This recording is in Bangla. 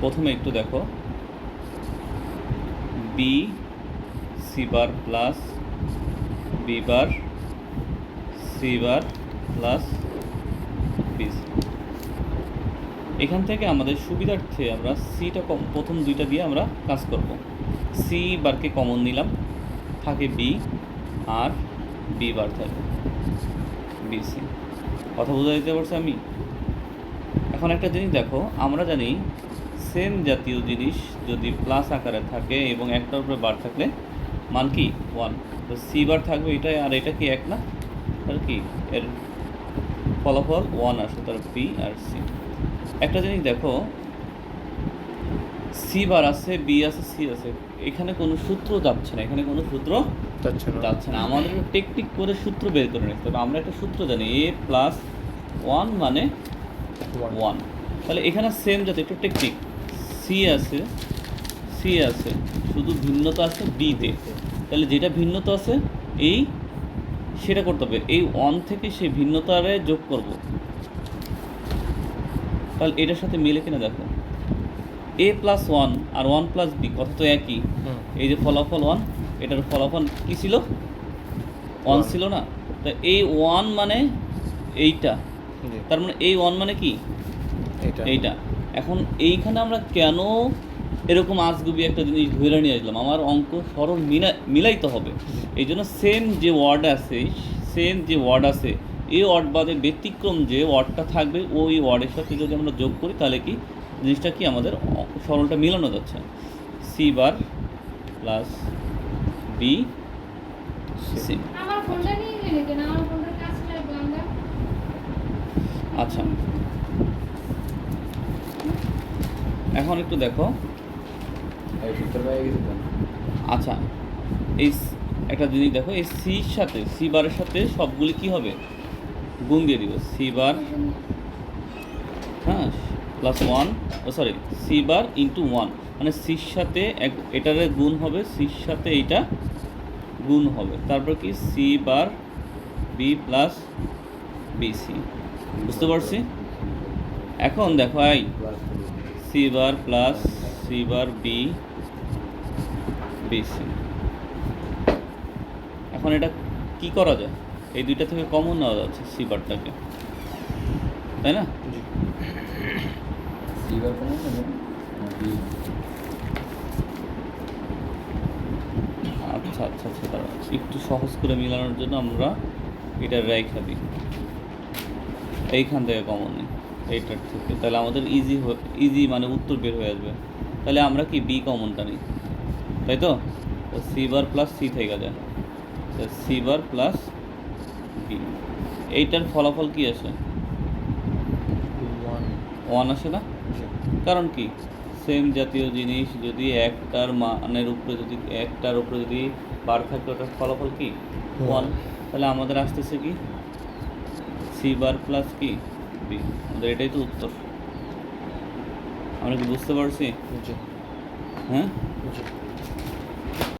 প্রথমে একটু দেখো। B C bar plus B bar C bar plus B এখান থেকে আমাদের সুবিধার্থে আমরা সিটা কম, প্রথম দুইটা দিয়ে আমরা কাজ করব। সি বারকে কমন নিলাম। থাকে বি আর বি বার থাকে বি সি কথা বোঝা যেতে পারছে আমি? এখন একটা জিনিস দেখো, আমরা জানি সেম জাতীয় জিনিস যদি প্লাস আকারে থাকে এবং একটার উপরে বার থাকলে মান কি? ওয়ান তো সি বার থাকবে এটা আর এটা কি এক না? তাহলে কি? এর ফলাফল ওয়ান আসে তার বি আর সি একটা জিনিস দেখো সি বার আছে বি আছে সি আছে এখানে কোনো সূত্র যাচ্ছে না এখানে কোনো সূত্র যাচ্ছে না। আমাদের টেকনিক করে সূত্র বের করে নিতে হবে। আমরা একটা সূত্র জানি এ প্লাস ওয়ান মানে ওয়ান তাহলে এখানে সেম যাতে একটু টেকনিক সি আছে সি আছে শুধু ভিন্নতা আছে বিতে তাহলে যেটা ভিন্নতা আছে এই সেটা করতে হবে। এই ওয়ান থেকে সেই ভিন্নতারে যোগ করব। তাহলে এটার সাথে মিলে কিনা দেখো। এ প্লাস ওয়ান আর ওয়ান প্লাস বি কথা তো একই। এই যে ফলাফল ওয়ান এটার ফলাফল কি ছিল? ওয়ান ছিল না? তা এই ওয়ান মানে এইটা। তার মানে এই ওয়ান মানে কি? এইটা। এখন এইখানে আমরা কেন এরকম আজগুবি একটা জিনিস ধরে নিয়ে আসলাম? আমার অঙ্ক সরল মিলা মিলাইতে হবে। এই জন্য সেম যে ওয়ার্ড আছে সেম যে ওয়ার্ড আছে এই ওয়ার্ড বাদে ব্যতিক্রম যে ওয়ার্ডটা থাকবে ওই ওয়ার্ডের সাথে যদি আমরা যোগ করি তাহলে কি জিনিসটা কি আমাদের সরলটা মিলানো যাচ্ছে C bar plus B C আমার ফোনটা নিয়ে গেলে কেন আমার ফোনটার কাজ লাগবে আমরা আচ্ছা এখন একটু দেখো। আচ্ছা এই একটা জিনিস দেখো এই সির সাথে সি বারের সাথে সবগুলি কি হবে? গুণ দিয়ে দিব। সি বার হ্যাঁ plus one oh sorry C bar into one মানে সির সাথে এক এটারে গুণ হবে সির সাথে এইটা গুণ হবে। তারপর কি? C bar B plus B C. বুঝতে পারছি? এখন দেখো I C bar plus C bar B BC এখন এটা কি করা যায়? এই দুইটা থেকে কমন নেওয়া যাচ্ছে সি বারটাকে তাই না? আচ্ছা আচ্ছা আচ্ছা দাঁড়াও। একটু সহজ করে মিলানোর জন্য আমরা এটা রেখা দিই। এইখান থেকে কমন নিই। এইটার থেকে তাহলে আমাদের ইজি ইজি মানে উত্তর বের হয়ে আসবে। তাহলে আমরা কি বি কমনটা নিই? তাই তো? সি বার প্লাস সি থেকে যায়। সি বার প্লাস বি এইটার ফলাফল কি আসে? ওয়ান আসে না? কারণ কি? সেম জাতীয় জিনিস যদি একটার মানের উপরে যদি একটার উপরে যদি বার থাকে ওটার ফলাফল কি? ওয়ান তাহলে আমাদের আসতেছে কি? সি বার প্লাস কি? বি আমাদের এটাই তো উত্তর। আমরা কি বুঝতে পারছি? হ্যাঁ?